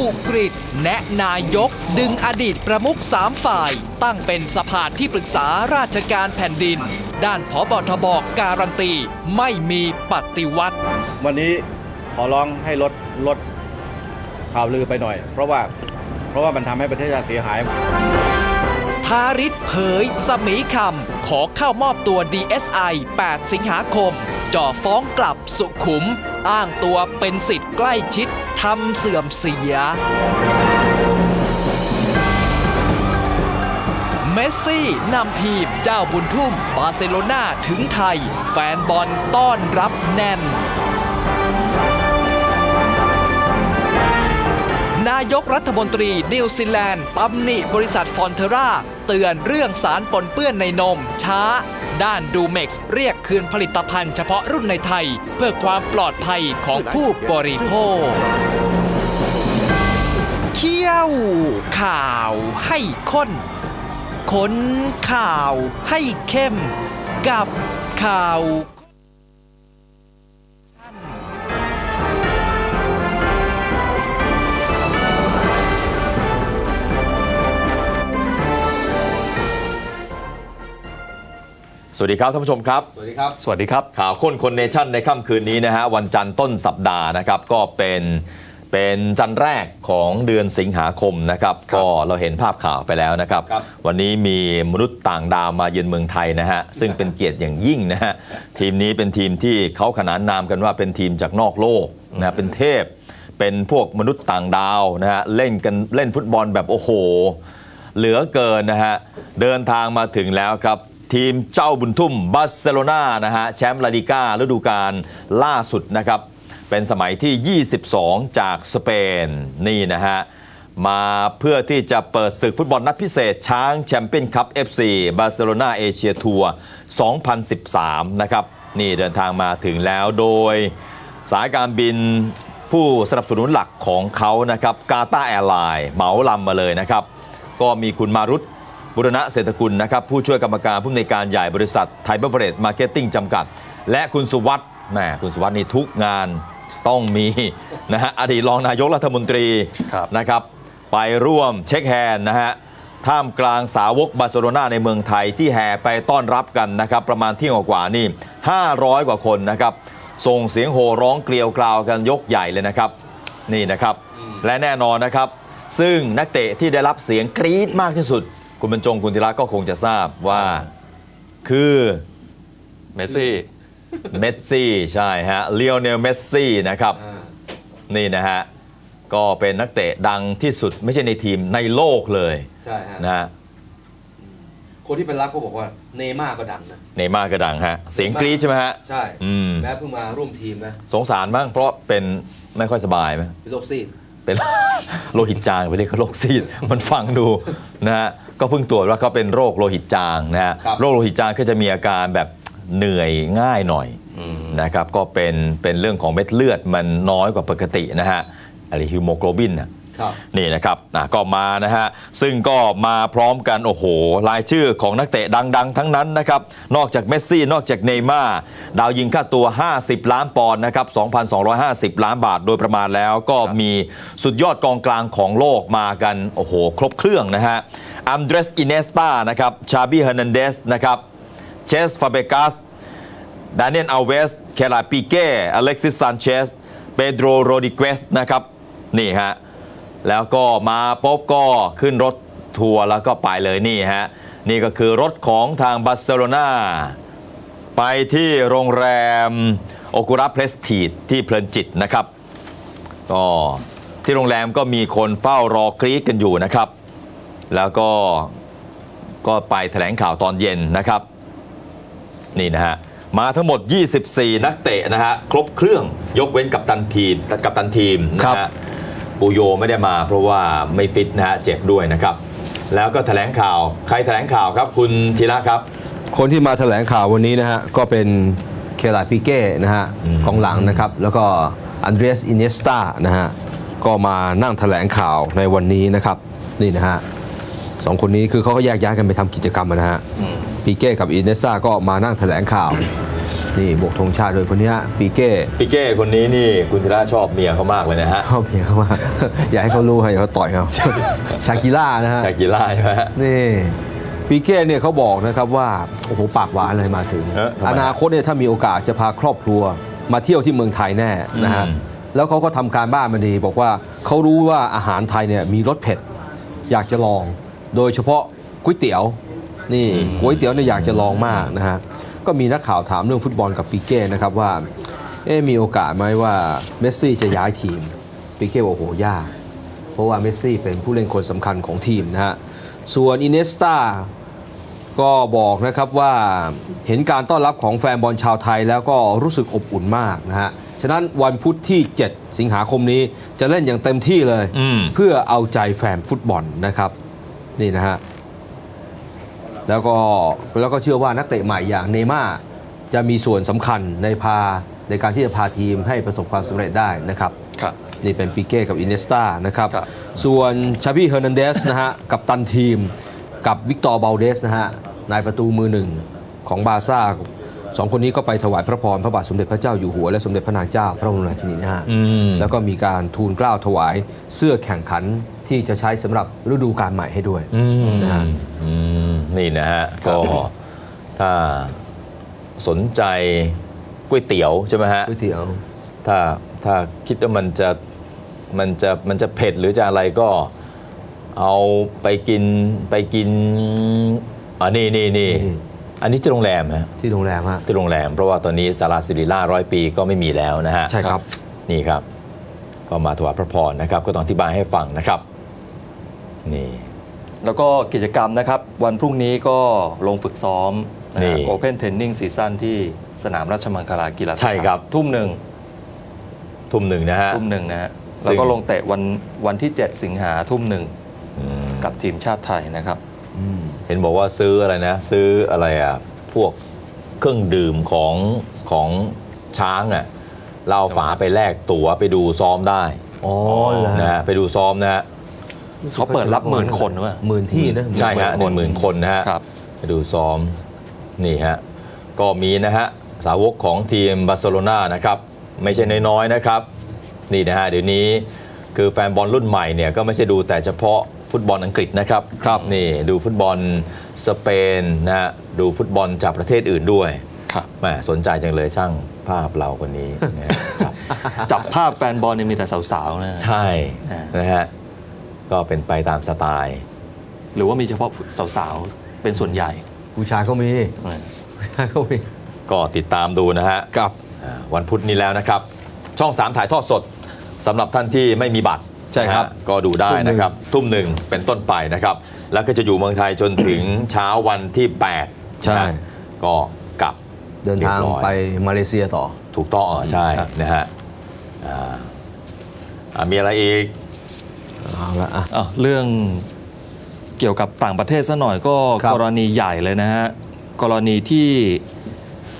อุกฤษแนะนายกดึงอดีตประมุขสามฝ่าย ตั้งเป็นสภาที่ปรึกษาราชการแผ่นดิน ด้านพบทบการันตี ไม่มีปฏิวัติ วันนี้ขอร้องให้ลดลด ข่าวลือไปหน่อย เพราะว่าเพราะว่ามันทำให้ประเทศชาติเสียหายทาริศเผย สมีคำ ขอเข้ามอบตัว DSI 8 สิงหาคม จ่อฟ้องกลับสุขุม อ้างตัวเป็นสิทธิ์ใกล้ชิดทำเสื่อมเสีย เมสซี่นำทีมเจ้าบุญทุ่ม บาร์เซโลนาถึงไทย แฟนบอลต้อนรับแน่นายกรัฐมนตรีนิวซีแลนด์ตำหนิบริษัทฟอนเทรา เตือนเรื่องสารปนเปื้อนในนม ช้า ด้านดูเม็กซ์เรียกคืนผลิตภัณฑ์เฉพาะรุ่นในไทย เพื่อความปลอดภัยของผู้บริโภคเคี่ยวข่าวให้ข้นค้นข่าวให้เข้ม กับข่าว สวัสดีครับท่านผู้ชมครับ สวัสดีครับ สวัสดีครับ ข่าวค้นคนเนชั่นในค่ำคืนนี้นะฮะวันจันทร์ต้นสัปดาห์นะครับก็เป็นเป็นจันทร์แรกของเดือนสิงหาคมนะครับก็เราเห็นภาพข่าวไปแล้วนะครับครับวันนี้มีมนุษย์ต่างดาวมาเยือนเมืองไทยนะฮะซึ่งเป็นเกียรติอย่างยิ่งนะฮะทีมนี้เป็นทีมที่เขาขนานนามกันว่าเป็นทีมจากนอกโลกนะเป็นเทพ เป็นพวกมนุษย์ต่างดาวนะฮะเล่นกันเล่นฟุตบอลแบบโอ้โห เหลือเกินนะฮะเดินทางมาถึงแล้วครับ ทีมเจ้าบุญทุ่มบาร์เซโลนานะฮะแชมป์ลาลิก้าฤดูกาลล่าสุดนะครับเป็นสมัยที่ 22 จากสเปนนี่นะฮะมาเพื่อที่จะเปิดศึกฟุตบอลนัดพิเศษ ช้างแชมเปี้ยนคัพ FC บาร์เซโลนาเอเชียทัวร์2013 นะครับ นี่เดินทางมาถึงแล้วโดยสายการบินผู้สนับสนุนหลักของเขานะครับกาตาแอร์ไลน์เหมาลำมาเลยนะครับ ก็มีคุณมารุต บุรณะเศรษฐกุลนะครับผู้ช่วยกรรมการผู้อำนวยการใหญ่บริษัทไทยเบเวอเรจมาร์เก็ตติ้งจำกัด และคุณสุวัสด์แหมคุณสุวัสด์นี่ทุกงานต้องมีนะฮะอดีตรองนายกรัฐมนตรีครับนะครับไปร่วมเช็คแฮนด์นะฮะท่ามกลางสาวกบาร์เซโลนาในเมืองไทยที่แห่ไปต้อนรับกันนะครับประมาณเที่ยงกว่าๆนี่ 500 กว่าคนนะครับส่งเสียงโห่ร้องเกลียวกราวกันยกใหญ่เลยนะครับนี่นะครับและแน่นอนนะครับ ซึ่งนักเตะที่ได้รับเสียงกรี๊ดมากที่สุด คุณบรรจงคุณธีระก็คงจะทราบว่าคือเมสซี่เมสซี่ใช่ฮะเลียวเนลเมสซี่นะครับนี่นะฮะก็เป็นนักเตะดังที่สุดไม่ใช่ในทีมในโลกเลยใช่ฮะนะฮะคนที่เป็นรักก็บอกว่าเนย์ม่าร์ก็ดังนะเนย์มาร์ก็ดังฮะเสียงกรี๊ดใช่ไหมฮะใช่อืมแม้เพิ่งมาร่วมทีมนะสงสารบ้างเพราะเป็นไม่ค่อยสบายไหมเป็นโรคซีด เป็นโลหิตจางไปเรียกเขาโรคซีดมันฟังดูนะฮะก็เพิ่งตรวจว่าเขาเป็นโรคโลหิตจางนะฮะโรคโลหิตจางก็จะมีอาการแบบเหนื่อยง่ายหน่อยนะครับก็เป็นเป็นเรื่องของเม็ดเลือดมันน้อยกว่าปกตินะฮะอะไรฮิวโมโกลบินนะครับ นี่นะครับอะก็มานะฮะซึ่งก็มาพร้อมกันโอ้โหรายชื่อของนักเตะดัง ๆ ทั้งนั้นนะครับนอกจากเมสซี่ นอกจากเนย์ม่าร์ดาวยิงค่าตัว 50 ล้านปอนด์นะครับ 2,250 ล้านบาทโดยประมาณแล้วก็มีสุดยอดกองกลางของโลกมากันโอ้โหครบเครื่องนะฮะอัมเดรสอินเนสตานะครับชาบีเฮอร์นันเดสนะครับเชสฟาเบกัสดานิเอลอเวส เคลาปิเก้ อเล็กซิสซานเชส เปโดรโรดิเกสนะครับ นี่ฮะ แล้วก็มาปุ๊บก็ขึ้นรถทัวร์แล้วก็ไปเลยนี่ฮะ นี่ก็คือรถของทางบาร์เซโลนาไปที่โรงแรมโอกุระเพลสทีดที่เพลินจิตนะครับก็ที่โรงแรมก็มีคนเฝ้ารอกรี๊ดกันอยู่นะครับ แล้วก็ก็ไปแถลงข่าวตอนเย็นนะครับ นี่นะฮะมาทั้งหมด 24 นักเตะนะฮะครบเครื่องยกเว้นกับตันทีมกับตันทีมนะครัฮะบ ปูโยไม่ได้มาเพราะว่าไม่ฟิตนะฮะเจ็บด้วยนะครับ แล้วก็แถลงข่าวใครแถลงข่าวครับคุณธีระครับ คนที่มาแถลงข่าววันนี้นะฮะก็เป็นเคลาปิเก้นะฮะอืมกองหลังนะครับ แล้วก็อันเดรสอินเนสตานะฮะก็มานั่งแถลงข่าวในวันนี้นะครับนี่นะฮะสองคนนี้คือเขาก็แยกย้ายกันไปทำกิจกรรมนะฮะปีเก้กับอินเนสซาก็มานั่งแถลงข่าว นี่โบกธงชาติโดยคนเนี้ยปีเก้ปิเก้คนนี้นี่คุณธีระชอบเมียเขามากเลยนะฮะ ชอบเมียเขามาก อย่าให้เขารู้ให้เขาต่อยเขาชากิล่านะฮะชากิล่าใช่ไหมฮะ นี่ปีเก้เนี่ยเขาบอกนะครับว่าโอ้โหปากหวานเลยมาถึง เอ๊ะทำไม อนาคตเนี่ยถ้ามีโอกาสจะพาครอบครัว มาเที่ยวที่เมืองไทยแน่นะฮะอืมแล้วเขาก็ทำการบ้านมาดี บอกว่าเขารู้ว่าอาหารไทยเนี่ยมีรสเผ็ด อยากจะลอง โดยเฉพาะก๋วยเตี๋ยว นี่ก๋วยเตี๋ยวเนี่ยอยากจะลองมากนะฮะ ก็มีนักข่าวถามเรื่องฟุตบอลกับปีเก้นะครับว่าเอ๊ะมีโอกาสไหมว่าเมสซี่จะย้ายทีมปีเก้บอกโอ้โหยากเพราะว่าเมสซี่เป็นผู้เล่นคนสำคัญของทีมนะฮะส่วนอินเนสตาก็บอกนะครับว่าเห็นการต้อนรับของแฟนบอลชาวไทยแล้วก็รู้สึกอบอุ่นมากนะฮะฉะนั้นวันพุธที่ 7 สิงหาคมนี้จะเล่นอย่างเต็มที่เลยอืมเพื่อเอาใจแฟนฟุตบอลนะครับ นี่นะฮะ แล้วก็แล้วก็เชื่อว่านักเตะใหม่อย่างเนย์ม่าร์จะมีส่วนสำคัญในพาในการที่จะพาทีมให้ประสบความสำเร็จได้นะครับ ครับ นี่เป็นปิเก้กับอินเนสตานะครับ ครับ ส่วนชาบีเฮอร์นันเดสนะฮะกับตันทีมกับวิกตอร์เบลเดสนะฮะนายประตูมือหนึ่งของบาร์ซ่าสองคนนี้ก็ไปถวายพระพรพระบาทสมเด็จพระเจ้าอยู่หัวและสมเด็จพระนางเจ้าพระบรมราชินีนาถอืม แล้วก็มีการทูลเกล้าถวายเสื้อแข่งขันที่จะใช้สำหรับฤดูกาลใหม่ให้ด้วย อืมนะฮะ อืม นี่นะฮะก็ถ้าสนใจก๋วยเตี๋ยวใช่ไหมฮะก๋วยเตี๋ยว ถ้าถ้าคิดว่ามันจะมันจะมันจะเผ็ดหรือจะอะไรก็เอาไปกินไปกินอ่านี่นี่นี่อืมอันนี้ที่โรงแรมฮะที่โรงแรมฮะที่โรงแรม เพราะว่าตอนนี้สาราสิริราชร้อยปีก็ไม่มีแล้วนะฮะใช่ครับนี่ครับ ก็มาถวายพระพรนะครับ ก็ต้องอธิบายให้ฟังนะครับ นี่ แล้วก็กิจกรรมนะครับ วันพรุ่งนี้ก็ลงฝึกซ้อมนะนี่โอเพนเทนนิ่งซีซั่นที่สนามราชมังคลากีฬาสถานใช่ครับ ทุ่มหนึ่งทุ่มหนึ่งนะฮะทุ่มหนึ่งนะฮะซึ่งแล้วก็ลงเตะวันวันที่ 7 สิงหาทุ่มหนึ่งอืมกับทีมชาติไทยนะครับเห็นบอกว่าซื้ออะไรนะ ซื้ออะไรอะพวกเครื่องดื่มของของช้างอะเราเอาฝาไปแลกตั๋วไปดูซ้อมได้อ๋อเหรอนะฮะไปดูซ้อมนะฮะ เขาเปิดรับหมื่นคนว่ะหมื่นที่นะใช่ฮะหหมื่นึ่งนหมื่นคนนะฮะครับไปดูซ้อมนี่ฮะก็มีนะฮะสาวกของทีมบาร์เซโลนานะครับไม่ใช่น้อยๆนะครับนี่นะฮะเดี๋ยวนี้คือแฟนบอลรุ่นใหม่เนี่ยก็ไม่ใช่ดูแต่เฉพาะฟุตบอลอังกฤษนะครับครับนี่ดูฟุตบอลสเปนนะฮะดูฟุตบอลจากประเทศอื่นด้วยครับแหมสนใจจังเลยช่างภาพเราคนนี้นะฮะจับจับภาพแฟนบอลเนี่ยมีแต่สาวๆนะใช่อ่านนะฮะ ก็เป็นไปตามสไตล์ หรือว่ามีเฉพาะสาวๆ เป็นส่วนใหญ่ ผู้ชายก็มีนะผู้ชายก็มี ก็ติดตามดูนะฮะกับอ่าวันพุธนี้แล้วนะครับ ช่อง 3 ถ่ายทอดสดสำหรับท่านที่ไม่มีบัตรใช่ครับนะฮะก็ดูได้นะครับ ทุ่มหนึ่งเป็นต้นไปนะครับ แล้วก็จะอยู่เมืองไทยจนถึงเช้าวันที่ 8 ใช่นะก็กลับเดินทางรียบร้อยไปมาเลเซียต่อ ถูกต้องอะใช่ครับนะฮะอ่าอ่ามีอะไรอีก เอาละอะอะเรื่องเกี่ยวกับต่างประเทศซะหน่อยก็ครับ กรณีใหญ่เลยนะฮะ กรณีที่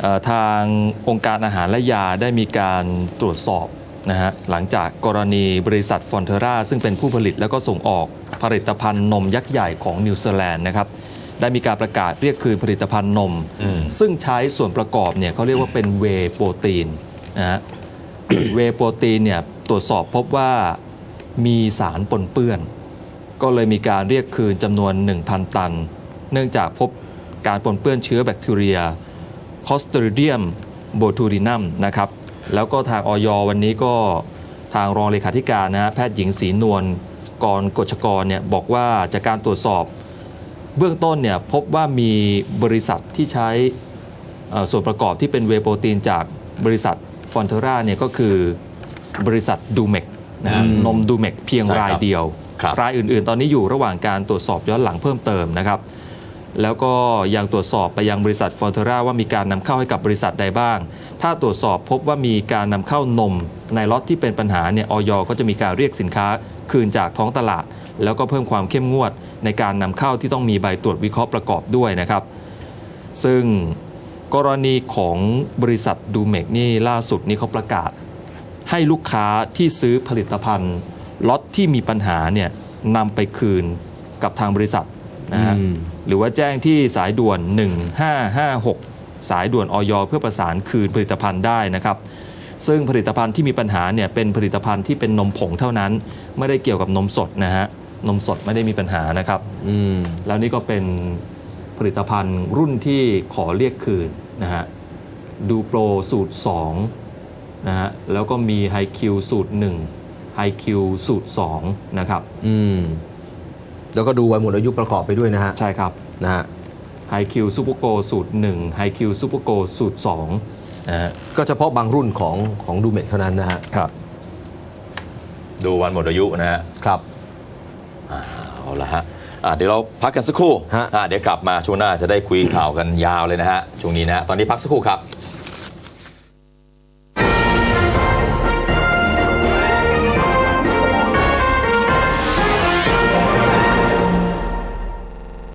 เอ่อทางองค์การอาหารและยาได้มีการตรวจสอบนะฮะ หลังจากกรณีบริษัทฟอนเทราซึ่งเป็นผู้ผลิตแล้วก็ส่งออกผลิตภัณฑ์นมยักษ์ใหญ่ของนิวซีแลนด์นะครับ ได้มีการประกาศเรียกคืนผลิตภัณฑ์นมอืมซึ่งใช้ส่วนประกอบเนี่ยเขาเรียกว่าเป็นเวย์โปรตีนนะฮะ เวย์โปรตีนเนี่ยตรวจสอบพบว่า มีสารปนเปื้อน ก็เลยมีการเรียกคืนจำนวน 1,000 ตัน เนื่องจากพบการปนเปื้อนเชื้อแบคทีเรีย Clostridium botulinum นะครับ แล้วก็ทางออยวันนี้ก็ทางรองเลขาธิการนะแพทย์หญิงศรีนวลกรกฎชกรเนี่ยบอกว่าจากการตรวจสอบ เบื้องต้นเนี่ยพบว่ามีบริษัทที่ใช้ส่วนประกอบที่เป็นเวโปรตีนจากบริษัทฟอนเทราเนี่ยก็คือบริษัทดูเมก นะฮะอืมนมดูเมกเพียงใช่ครับรายเดียวครับรายอื่น ๆ ตอนนี้อยู่ระหว่างการตรวจสอบย้อนหลังเพิ่มเติมนะครับ แล้วก็ยังตรวจสอบไปยังบริษัทฟอนเทราว่ามีการนำเข้าให้กับบริษัทใดบ้าง ถ้าตรวจสอบพบว่ามีการนำเข้านมในล็อตที่เป็นปัญหาเนี่ยออยก็จะมีการเรียกสินค้าคืนจากท้องตลาด แล้วก็เพิ่มความเข้มงวดในการนำเข้าที่ต้องมีใบตรวจวิเคราะห์ประกอบด้วยนะครับ ซึ่งกรณีของบริษัทดูเมกนี่ล่าสุดนี่เขาประกาศ ให้ลูกค้าที่ซื้อผลิตภัณฑ์ล็อตที่มีปัญหาเนี่ยนำไปคืนกับทางบริษัทนะฮะอืม หรือว่าแจ้งที่สายด่วน 1556 สายด่วนออยเพื่อประสานคืนผลิตภัณฑ์ได้นะครับ ซึ่งผลิตภัณฑ์ที่มีปัญหาเนี่ยเป็นผลิตภัณฑ์ที่เป็นนมผงเท่านั้น ไม่ได้เกี่ยวกับนมสดนะฮะนมสดไม่ได้มีปัญหานะครับ อืม แล้วนี่ก็เป็นผลิตภัณฑ์รุ่นที่ขอเรียกคืนนะฮะดูโปรสูตร 2 นะฮะแล้วก็มีไฮคิวสูตร1ไฮคิวสูตร2นะครับอืมแล้วก็ดูวันหมดอายุประกอบไปด้วยนะฮะ ใช่ครับนะฮะไฮคิวซูเปอร์โกสูตร1ไฮคิวซูเปอร์โกสูตร2นะฮะก็เฉพาะบางรุ่นของของดูเมทเท่านั้นนะฮะ ครับ ดูวันหมดอายุนะฮะครับ เอาละฮะอะเดี๋ยวเราพักกันสักครู่ฮะ อะเดี๋ยวกลับมาช่วงหน้าจะได้คุยข่าวกันยาวเลยนะฮะช่วงนี้นะฮะตอนนี้พักสักครู่ครับ